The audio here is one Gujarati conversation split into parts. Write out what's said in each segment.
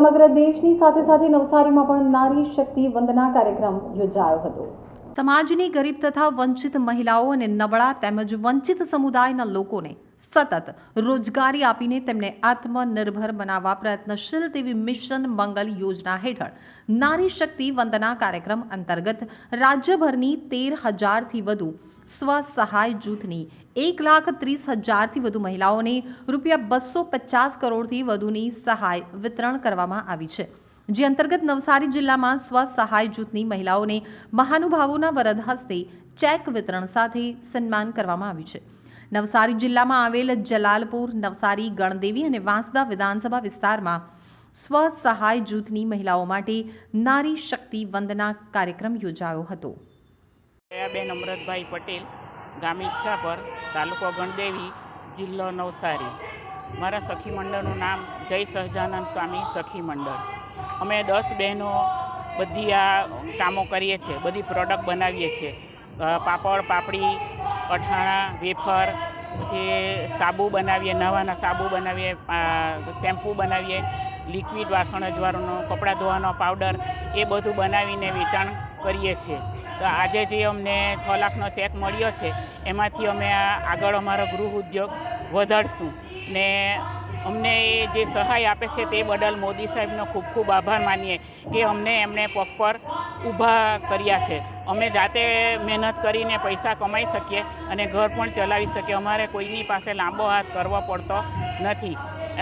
સમગ્ર દેશની સાથે સાથે નવસારીમાં પણ નારી શક્તિ વંદના કાર્યક્રમ યોજાયો હતો. સમાજની ગરીબ તથા વંચિત મહિલાઓ અને નબળા તેમજ વંચિત સમુદાયના લોકોને સતત રોજગારી આપીને તેમને આત્મનિર્ભર બનાવવા પ્રયત્નશીલ તેવી મિશન મંગલ યોજના હેઠળ નારી શક્તિ વંદના કાર્યક્રમ અંતર્ગત રાજ્યભરની તેર હજારથી વધુ સ્વ સહાય જૂથની એક લાખ ત્રીસ હજારથી વધુ મહિલાઓને રૂપિયા બસો પચાસ કરોડથી વધુની સહાય વિતરણ કરવામાં આવી છે. જે અંતર્ગત નવસારી જિલ્લામાં સ્વ સહાય જૂથની મહિલાઓને મહાનુભાવોના વરદ હસ્તે ચેક વિતરણ સાથે સન્માન કરવામાં આવ્યું છે. નવસારી જિલ્લામાં આવેલ જલાલપુર, નવસારી, ગણદેવી અને વાંસદા વિધાનસભા વિસ્તારમાં સ્વ સહાય જૂથની મહિલાઓ માટે નારી શક્તિ વંદના કાર્યક્રમ યોજાયો હતો. દયાબેન અમરતભાઈ પટેલ, ગામ ઈચ્છાપર, તાલુકો ગણદેવી, જિલ્લો નવસારી. મારા સખી મંડળનું નામ જય સહજાનંદ સ્વામી સખી મંડળ. અમે દસ બહેનો બધી આ કામો કરીએ છીએ, બધી પ્રોડક્ટ બનાવીએ છીએ. પાપડ, પાપડી અઠાણા વેફર, પછી સાબુ બનાવીએ, નવાના સાબુ બનાવીએ શેમ્પૂ બનાવીએ લિક્વિડ વાસણ અજવાળનો કપડાં ધોવાનો પાવડર એ બધું બનાવીને વેચાણ કરીએ છીએ. તો આજે જે અમને છ લાખનો ચેક મળ્યો છે, એમાંથી અમે આગળ અમારો ગૃહ ઉદ્યોગ વધારશું. ને અમને એ જે સહાય આપે છે તે બદલ મોદી સાહેબનો ખૂબ ખૂબ આભાર માનીએ કે અમને એમણે પગ પર ઊભા કર્યા છે. અમે જાતે મહેનત કરીને પૈસા કમાઈ શકીએ અને ઘર પણ ચલાવી શકીએ. અમારે કોઈની પાસે લાંબો હાથ કરવો પડતો નથી.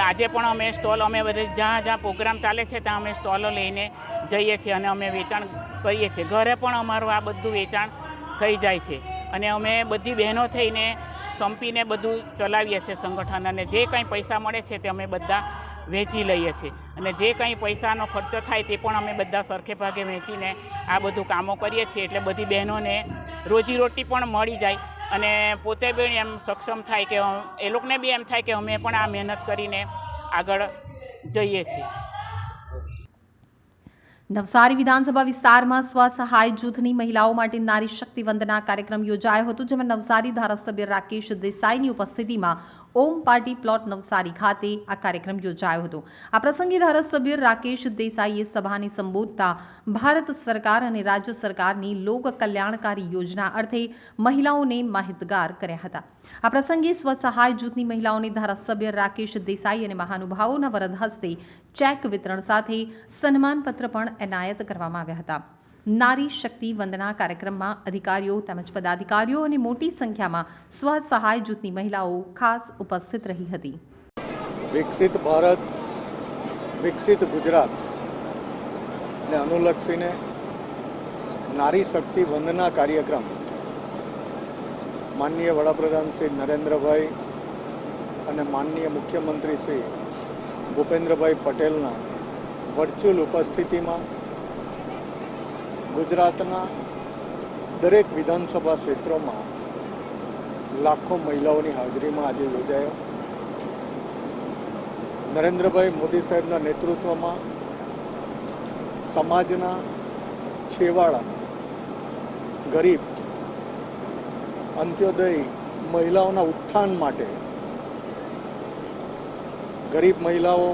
આજે પણ અમે સ્ટોલ, અમે બધે જ્યાં જ્યાં પ્રોગ્રામ ચાલે છે ત્યાં અમે સ્ટોલો લઈને જઈએ છીએ અને અમે વેચાણ કરીએ છીએ. ઘરે પણ અમારું આ બધું વેચાણ થઈ જાય છે. અને અમે બધી બહેનો થઈને સંપીને બધું ચલાવીએ છીએ સંગઠન. અને જે કંઈ પૈસા મળે છે તે અમે બધા વેચી લઈએ છીએ. અને જે કંઈ પૈસાનો ખર્ચો થાય તે પણ અમે બધા સરખે ભાગે વેચીને આ બધું કામો કરીએ છીએ. એટલે બધી બહેનોને રોજીરોટી પણ મળી જાય. અને પોતે બી એમ સક્ષમ થાય કે એ લોકોને બી એમ થાય કે અમે પણ આ મહેનત કરીને આગળ જઈએ છીએ. નવસારી વિધાનસભા વિસ્તારમાં સ્વ સહાય જૂથની મહિલાઓ માટે નારી શક્તિ વંદના કાર્યક્રમ યોજાયો હતો, જેમાં નવસારી ધારાસભ્ય રાકેશ દેસાઈની ઉપસ્થિતિમાં ઓમ પાર્ટી પ્લોટ નવસારી ખાતે આ કાર્યક્રમ યોજાયો હતો. આ પ્રસંગે ધારાસભ્ય રાકેશ દેસાઈએ સભાને સંબોધતા ભારત સરકાર અને રાજ્ય સરકારની લોક કલ્યાણકારી યોજના અર્થે મહિલાઓને માહિતગાર કર્યા હતા. આ પ્રસંગે સ્વસહાય જૂથની મહિલાઓને ધારાસભ્ય રાકેશ દેસાઈ અને મહાનુભાવોના વરદ હસ્તે ચેક વિતરણ સાથે સન્માનપત્ર પણ એનાયત કરવામાં આવ્યા હતા. નારી શક્તિ વંદના કાર્યક્રમમાં અધિકારીઓ તેમજ પદાધિકારીઓ અને મોટી સંખ્યામાં સ્વસહાય જૂથની મહિલાઓ ખાસ ઉપસ્થિત રહી હતી. વિકસિત ભારત, વિકસિત ગુજરાત ને અનુલક્ષીને નારી શક્તિ વંદના કાર્યક્રમ માનનીય વડાપ્રધાન શ્રી નરેન્દ્રભાઈ અને માનનીય મુખ્યમંત્રી શ્રી ભૂપેન્દ્રભાઈ પટેલના વર્ચ્યુઅલ ઉપસ્થિતિમાં ગુજરાતના દરેક વિધાનસભા ક્ષેત્રોમાં લાખો મહિલાઓની હાજરીમાં આજે યોજાયો. નરેન્દ્રભાઈ મોદી સાહેબના નેતૃત્વમાં સમાજના છેવાડાના ગરીબ અંત્યોદય મહિલાઓના ઉત્થાન માટે ગરીબ મહિલાઓ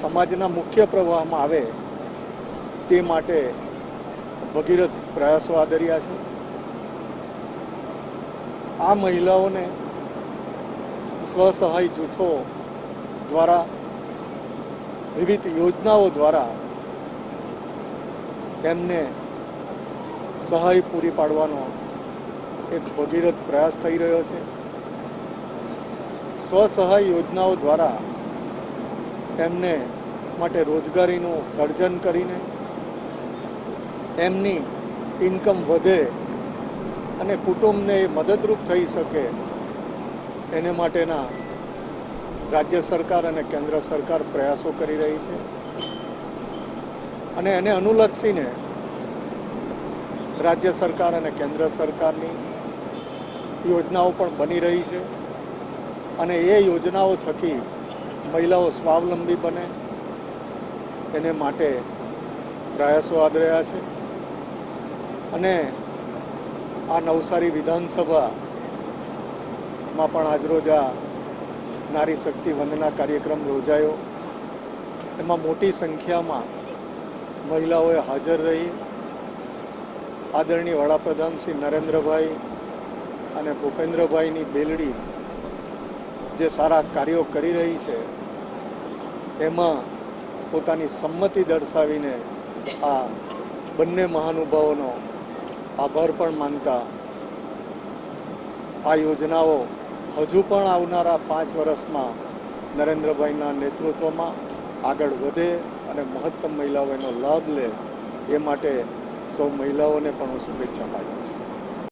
સમાજના મુખ્ય પ્રવાહમાં આવે તે માટે ભગીરથ પ્રયાસો આદર્યા છે. આ મહિલાઓને સ્વસહાય જૂથો દ્વારા, વિવિધ યોજનાઓ દ્વારા એમને સહાય પૂરી પાડવાનો એક ભગીરથ પ્રયાસ થઈ રહ્યો છે. સ્વસહાય યોજનાઓ દ્વારા એમને માટે રોજગારીનું સર્જન કરીને એમની ઇન્કમ વધે અને કુટુંબને મદદરૂપ થઈ શકે એને માટેના રાજ્ય સરકાર અને કેન્દ્ર સરકાર પ્રયાસો કરી રહી છે. અને એને અનુલક્ષીને રાજ્ય સરકાર અને કેન્દ્ર સરકારની યોજનાઓ પણ બની રહી છે અને એ યોજનાઓ થકી મહિલાઓ સ્વાવલંબી બને. એને માટે પ્રયાસો આદર્યા છે. અને આ નવસારી વિધાનસભામાં પણ આજરોજ આ નારી શક્તિ વંદના કાર્યક્રમ યોજાયો. એમાં મોટી સંખ્યામાં મહિલાઓએ હાજર રહી. આદરણીય વડાપ્રધાન શ્રી નરેન્દ્રભાઈ અને ભૂપેન્દ્રભાઈની બેલડી જે સારા કાર્યો કરી રહી છે, એમાં પોતાની સંમતિ દર્શાવીને આ બંને મહાનુભાવોનો આભાર પણ માનતા આ યોજનાઓ હજુ પણ આવનારા પાંચ વર્ષમાં નરેન્દ્રભાઈના નેતૃત્વમાં આગળ વધે અને મહત્તમ મહિલાઓ એનો લાભ લે, એ માટે સૌ મહિલાઓને પણ હું શુભેચ્છા પાઠવું